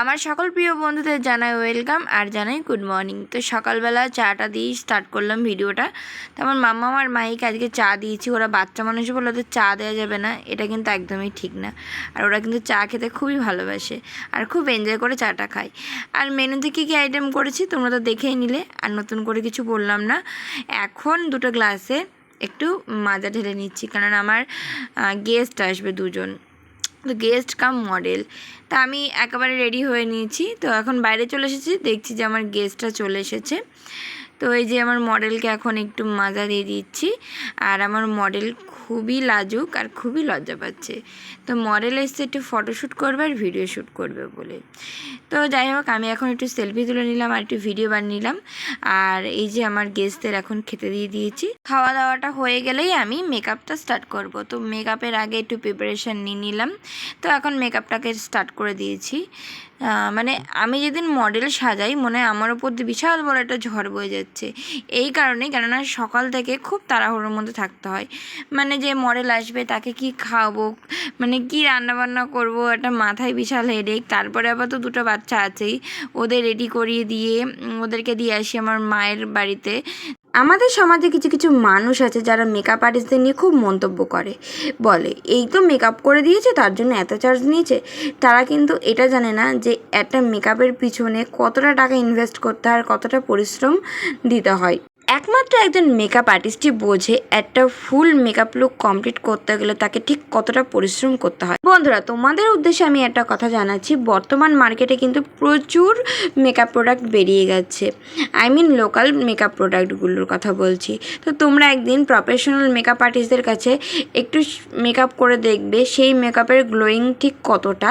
আমার সকল প্রিয় বন্ধুদের জানাই ওয়েলকাম আর জানাই গুড মর্নিং। তো সকালবেলা চাটা দিয়েই স্টার্ট করলাম ভিডিওটা। তো আমার মাম্মা আমার মাইকে আজকে চা দিয়েছি, ওরা বাচ্চা মানুষ বলে ওদের চা দেওয়া যাবে না, এটা কিন্তু একদমই ঠিক না। আর ওরা কিন্তু চা খেতে খুবই ভালোবাসে আর খুব এনজয় করে চাটা খায়। আর মেনুতে কী কী আইটেম করেছি তোমরা তো দেখেই নিলে, আর নতুন করে কিছু বললাম না। এখন দুটো গ্লাসে একটু মাজা ঢেলে নিচ্ছি কারণ আমার গেস্ট আসবে দুজন। গেস্ট কাম মডেল তা আমি একেবারে রেডি হয়ে নিয়েছি। তো এখন বাইরে চলে এসেছি। দেখছি যে আমার গেস্টটা চলে এসেছে। তো এই যে আমার মডেলকে এখন একটু মাজা দিয়ে দিচ্ছি। আর আমার মডেল খুবই লাজুক আর খুবই লজ্জা পাচ্ছে। তো মডেল এসছে একটু ফটোশ্যুট করবে আর ভিডিও শ্যুট করবে বলে। তো যাই হোক, আমি এখন একটু সেলফি তুলে নিলাম আর একটু ভিডিও বানিয়ে নিলাম। আর এই যে আমার গেস্টদের এখন খেতে দিয়ে দিয়েছি। খাওয়া দাওয়াটা হয়ে গেলেই আমি মেকআপটা স্টার্ট করব। তো মেকআপের আগে একটু প্রিপারেশান নিয়ে নিলাম। তো এখন মেকআপটাকে স্টার্ট করে দিয়েছি। মানে আমি যেদিন মডেল সাজাই, মনে হয় আমার ওপর বিশাল বড় একটা ঝড় বয়ে যাচ্ছে। এই কারণে কেননা সকাল থেকে খুব তাড়াহুড়োর মধ্যে থাকতে হয়। মানে যে মডেল আসবে তাকে কি খাওয়াবো মানে কি রান্নাবান্না করব, একটা মাথায় বিশাল হেডেক তারপরে আবার তো দুটো বাচ্চা আছেই। ওদের রেডি করিয়ে দিয়ে, ওদেরকে দিয়ে আসি আমার মায়ের বাড়িতে। আমাদের সমাজে কিছু কিছু মানুষ আছে যারা মেকআপ আর্টিস্টদের নিয়ে খুব মন্তব্য করে। বলে, এই তো মেকআপ করে দিয়েছে, তার জন্য এত চার্জ নিয়েছে। তারা কিন্তু এটা জানে না যে একটা মেকআপের পিছনে কতটা টাকা ইনভেস্ট করতে হয় আর কতটা পরিশ্রম দিতে হয়। একমাত্র একজন মেকআপ আর্টিস্টই বোঝে একটা ফুল মেকআপ লুক কমপ্লিট করতে গেলে তাকে ঠিক কতটা পরিশ্রম করতে হয়। বন্ধুরা, তোমাদের উদ্দেশ্যে আমি একটা কথা জানাচ্ছি, বর্তমান মার্কেটে কিন্তু প্রচুর মেকআপ প্রোডাক্ট বেরিয়ে গেছে। আই মিন লোকাল মেকআপ প্রোডাক্টগুলোর কথা বলছি। তো তোমরা একদিন প্রফেশনাল মেকআপ আর্টিস্টদের কাছে একটু মেকআপ করে দেখবে সেই মেকআপের গ্লোয়িং ঠিক কতটা,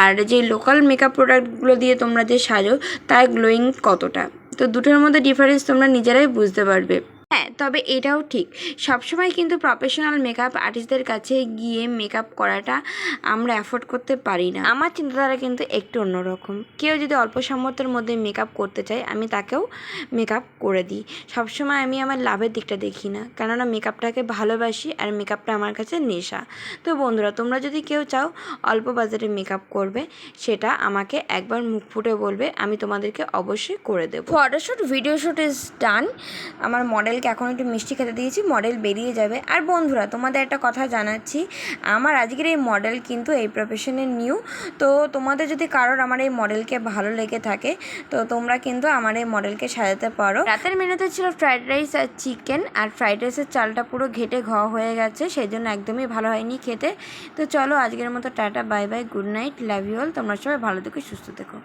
আর যে লোকাল মেকআপ প্রোডাক্টগুলো দিয়ে তোমরা যে সাজো, তার গ্লোয়িং কতটা। তো দুটোর মধ্যে ডিফারেন্স তোমরা নিজেরাই বুঝতে পারবে। হ্যাঁ তবে এটাও ঠিক। সবসময় কিন্তু প্রফেশনাল মেকআপ আর্টিস্টদের কাছে গিয়ে মেকআপ করাটা আমরা অ্যাফোর্ড করতে পারি না। আমার চিন্তাধারা কিন্তু একটু অন্যরকম। কেউ যদি অল্প সামর্থ্যের মধ্যে মেকআপ করতে চায়, আমি তাকেও মেকআপ করে দিই। সবসময় আমি আমার লাভের দিকটা দেখি না। কেননা মেকআপটাকে ভালোবাসি আর মেকআপটা আমার কাছে নেশা। তো বন্ধুরা, তোমরা যদি কেউ চাও অল্প বাজারে মেকআপ করবে, সেটা আমাকে একবার মুখ ফুটে বলবে, আমি তোমাদেরকে অবশ্যই করে দেবো। Photoshoot video shoot is done আমার মডেলকে এখন একটু মিষ্টি খেতে দিয়েছি মডেল বেরিয়ে যাবে। আর বন্ধুরা, তোমাদের একটা কথা জানাচ্ছি, আমার আজকের এই মডেল কিন্তু এই প্রফেশনে নিউ তো তোমাদের যদি কারোর আমার এই মডেলকে ভালো লেগে থাকে, তো তোমরা কিন্তু আমার এই মডেলকে সাজাতে পারো। রাতের মেনুতে ছিল ফ্রাইড রাইস আর চিকেন আর ফ্রাইড রাইসের চালটা পুরো ঘেটে ঘ হয়ে গেছে সেই জন্য একদমই ভালো হয়নি খেতে। তো চলো আজকের মতো tata bye bye good night love you all তোমরা সবাই ভালো থেকো, সুস্থ থেকো।